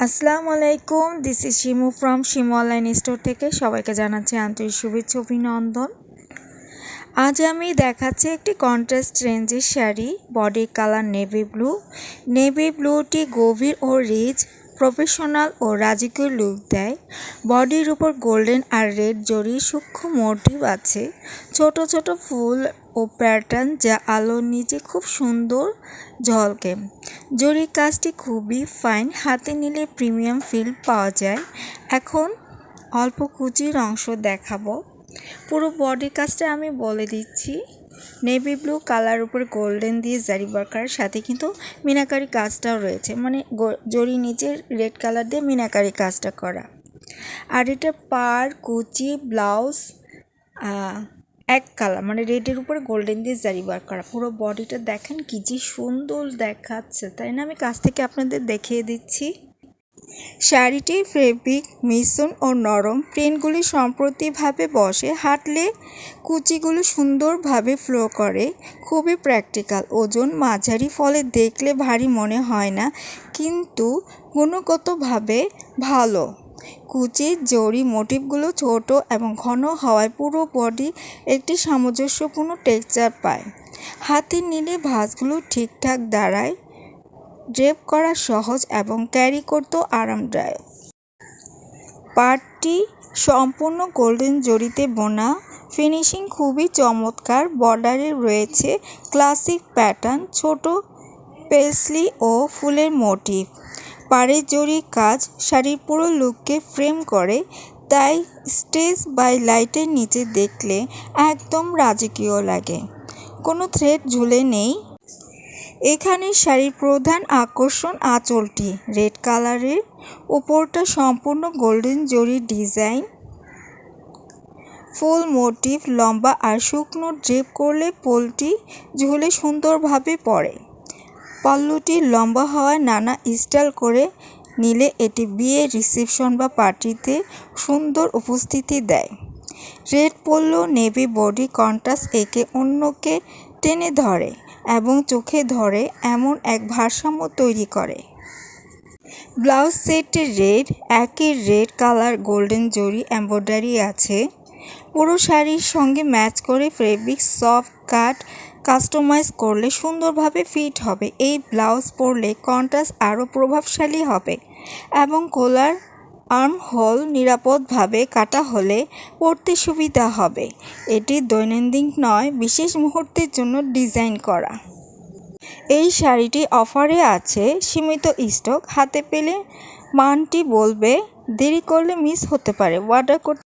আসসালামু আলাইকুম this is Shimu from Shimu online store থেকে সবাইকে জানাচ্ছি আন্তরিক শুভেচ্ছা, অভিনন্দন। আজ আমি দেখাচ্ছি একটি কন্ট্রাস্ট রেঞ্জের sari body colour navy blue navy ব্লুটি গভীর ও রিচ প্রফেশনাল ও রাজকীয় লুক দেয়। বডির উপর গোল্ডেন আর রেড জড়ি সূক্ষ্ম মোটিভ আছে। ছোট ছোট ফুল ও প্যাটার্ন যা আলোর নিচে খুব সুন্দর ঝলকে। জরির কাজটি খুবই ফাইন, হাতে নিলে প্রিমিয়াম ফিল পাওয়া যায়। এখন অল্প কুচির অংশ দেখাবো। পুরো বডি কাজটা আমি বলে দিচ্ছি। নেভি ব্লু কালার উপরে গোল্ডেন দিয়ে জারি ওয়ার্কার সাথে কিন্তু মিনাকারি কাজটাও রয়েছে। মানে জরি নিচের রেড কালার দিয়ে মিনাকারি কাজটা করা। আর এটা পার, কুচি, ব্লাউজ এক কালার মানে রেডের উপরে গোল্ডেন দিয়ে জারি ওয়ার্ক করা। পুরো বডিটা দেখেন কি যে সুন্দর দেখাচ্ছে, তাই না? আমি কাছ থেকে আপনাদের দেখিয়ে দিচ্ছি। শাড়িটি ফেব্রিক মিশ্রণ ও নরম। প্রিন্টগুলি সম্প্রতিভাবে বসে। হাঁটলে কুচিগুলো সুন্দরভাবে ফ্লো করে। খুবই প্র্যাকটিক্যাল ওজন মাঝারি, ফলে দেখলে ভারী মনে হয় না, কিন্তু গুণগতভাবে ভালো। কুচির জরি মোটিভগুলো ছোট এবং ঘন হওয়ায় পুরো বডি একটি সামঞ্জস্যপূর্ণ টেক্সচার পায়। হাতে নিলে ভাঁজগুলো ঠিকঠাক দাঁড়ায়, ড্রেপ করা সহজ এবং ক্যারি করতেও আরামদায়ক। পার্টটি সম্পূর্ণ গোল্ডেন জরিতে বোনা। ফিনিশিং খুবই চমৎকার, বর্ডারে রয়েছে ক্লাসিক প্যাটার্ন, ছোট পেসলি ও ফুলের মোটিভ পাড়ের জড়ি কাজ শাড়ির পুরো লুককে ফ্রেম করে, তাই স্টেজ বাই লাইটের নিচে দেখলে একদম রাজকীয় লাগে। কোনো থ্রেড ঝুলে নেই। এখানে শাড়ির প্রধান আকর্ষণ আঁচলটি, রেড কালারের। উপরটা সম্পূর্ণ গোল্ডেন জরি ডিজাইন। ফুল মোটিভ লম্বা আর শুকনো ড্রেপ করলে পোলটি ঝুলে সুন্দরভাবে পড়ে। পল্লুটি লম্বা হওয়ায় নানা স্টাইল করে নিলে এটি বিয়ে, রিসেপশন বা পার্টিতে সুন্দর উপস্থিতি দেয়। Red pallu navy body contrast একে অন্যকে টেনে ধরে এবং চোখে ধরে এমন এক ভারসাম্য তৈরি করে। ব্লাউজ সেটের রেড, একই red colour golden zari embroidery আছে। পুরো শাড়ির সঙ্গে ম্যাচ করে ফেব্রিক সফট কাট কাস্টমাইজ করলে সুন্দরভাবে ফিট হবে। এই ব্লাউজ পরলে কন্ট্রাস্ট আরও প্রভাবশালী হবে এবং কোলার আর্ম হোল নিরাপদভাবে কাটা হলে পরতে সুবিধা হবে। এটি দৈনন্দিন নয়, বিশেষ মুহূর্তের জন্য ডিজাইন করা। এই শাড়িটি অফারে আছে, সীমিত স্টক। হাতে পেলে মানটি বলবে, দেরি করলে মিস হতে পারে। অর্ডার করতে